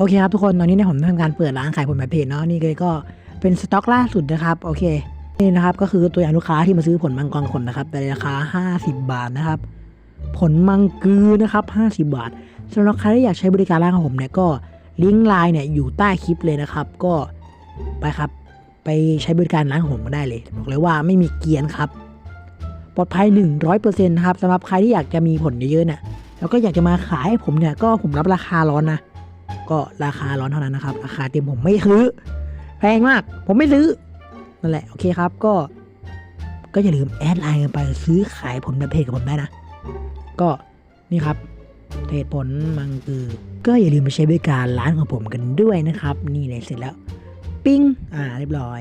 โอเคครับทุกคนตอนนี้เนี่ยผมทำการเปิดร้านขายผลไม้เพจเนาะนี่เลยก็เป็นสต็อกล่าสุดนะครับโอเคนี่นะครับก็คือตัวอย่างลูกค้าที่มาซื้อผลมังกรขนนะครับในราคา 50 บาทนะครับ ผลมังกือนะครับ 50 บาทสำหรับใครที่อยากใช้บริการร้านของผมเนี่ยก็ลิงก์ไลน์เนี่ยอยู่ใต้คลิปเลยนะครับ ก็ไปครับไปใช้บริการร้านของผมก็ได้เลยบอกเลยว่าไม่มีเกียนครับปลอดภัย 100%นะครับสำหรับใครที่อยากจะมีผลเยอะๆเนี่ยแล้วก็อยากจะมาขายให้ผมเนี่ยก็ผมรับราคาร้อนนะ ก็ราคาร้อนเท่านั้นนะครับ ราคาเต็มผมไม่ซื้อ แพงมาก ผมไม่ซื้อ นั่นแหละ โอเคครับก็ ก็อย่าลืมแอดไลน์กันไปซื้อขายผลแบบเพจกับผมได้นะ ก็นี่ครับเพจผลมังคือก็อย่าลืมไปใช้บริการร้านของผมกันด้วยนะครับ นี่เลยเสร็จแล้ว ปิ้งอ่าเรียบร้อย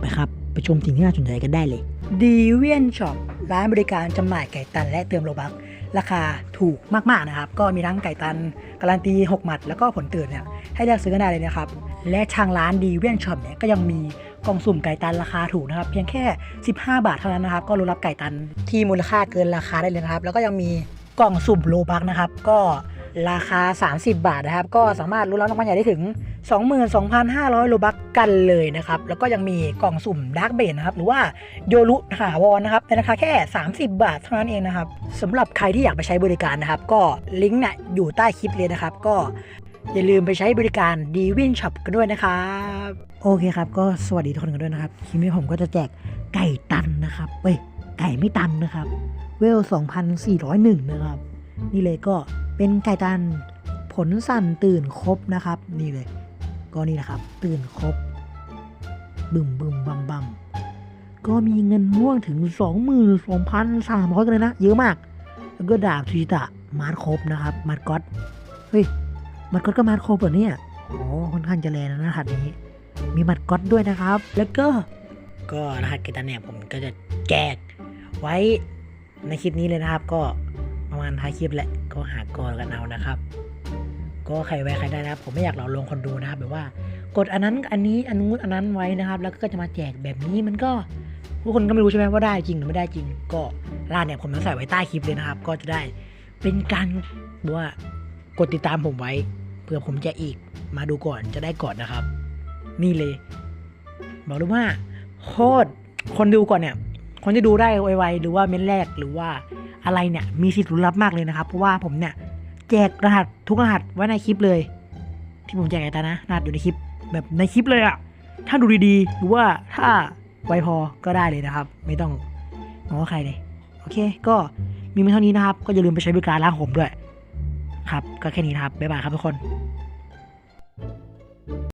ไปครับไปชมสิ่งที่น่าสนใจกันได้เลยดีเวียนช็อปร้านบริการจำหน่ายไก่ตันและเติมโลบัก ราคาถูกมากๆนะครับ ก็มีทั้งไก่ตันการันตี 6 หมัด แล้วก็ผลตื่นเนี่ยให้เลือกซื้อกันได้เลยนะครับ และทางร้านดีเวียนช็อปเนี่ยก็ยังมีกล่องสุ่มไก่ตันราคาถูกนะครับ เพียงแค่ 15 บาทเท่านั้นนะครับ ก็รู้รับไก่ตันที่มูลค่าเกินราคาได้เลยนะครับ แล้วก็ยังมีกล่องสุ่มโลบักนะครับ ก็ ราคา 30 บาทนะครับ ก็สามารถรู้รับรางวัลใหญ่ได้ถึง 22,500 โลบักกันเลยนะครับ แล้วก็ยังมีกล่องสุ่มดาร์กเบนนะครับ หรือว่าโยรุถาวรนะครับในราคาแค่ 30 บาทเท่านั้นเองนะครับสำหรับใครที่อยากไปใช้บริการนะครับ ก็ลิงก์เนี่ยอยู่ใต้คลิปเลยนะครับ ก็อย่าลืมไปใช้บริการดีวินช็อปกันด้วยนะครับ โอเคครับ ก็สวัสดีทุกคนกันด้วยนะครับคลิปนี้ผมก็จะแจกไก่ตันนะครับเว้ยไก่ไม่ตันนะครับ เวล 2,401 นะครับ นี่เลยก็เป็นไก่ตันผลสั่นตื่นครบนะครับ นี่เลย ก็นี่นะครับ ตื่นครบบึมบึมบัมบัมก็มีเงินม่วงถึง 22,300กันเลยนะ เยอะมาก แล้วก็ดาบทีตะมาร์คครบนะครับ มาร์ก๊อตเฮ้ย มาร์ก๊อตก็มาร์คครบเหรอเนี่ยโอ้ค่อนข้างจะแรงนะรหัสนี้ มีมาร์ก๊อตด้วยนะครับ แล้วก็ ก็รหัสเกตันเนี่ยผมก็จะแจกไว้ในคลิปนี้เลยนะครับ ก็ ประมาณท้ายคลิปแหละก็หากอกันเอานะครับ ก็ใครไว้ใครได้นะครับ ผมไม่อยากหลอกลวงคนดูนะครับแบบว่ากดอันนั้นอันนี้อันนู้นอันนั้นไว้นะครับ แล้วก็จะมาแจกแบบนี้มันก็ทุกคนก็ไม่รู้ใช่ไหมว่าได้จริงหรือไม่ได้จริง ก็ร้านเนี่ยผมจะใส่ไว้ใต้คลิปเลยนะครับ ก็จะได้เป็นการว่ากดติดตามผมไว้เผื่อผมจะอีกมาดูก่อนจะได้ก่อนนะครับ นี่เลย บอกเลยว่าโคตรคนดูก่อนเนี่ย คนที่ดูได้ไวๆหรือว่าเม้นแรกหรือว่าอะไรเนี่ยมีสิทธิ์ลุ้นรับมากเลยนะครับ เพราะว่าผมเนี่ยแจกรหัสทุกรหัสไว้ในคลิปเลย ที่ผมแจกไอ้ตานะรหัสอยู่ในคลิปแบบในคลิปเลยอะถ้าดูดีๆ หรือว่าถ้าไวพอก็ได้เลยนะครับ ไม่ต้องงอใครเลยโอเค ก็มีเพียงเท่านี้นะครับ ก็อย่าลืมไปใช้บริการร้านผมด้วย ครับ ก็แค่นี้นะครับบ๊ายบายครับทุกคน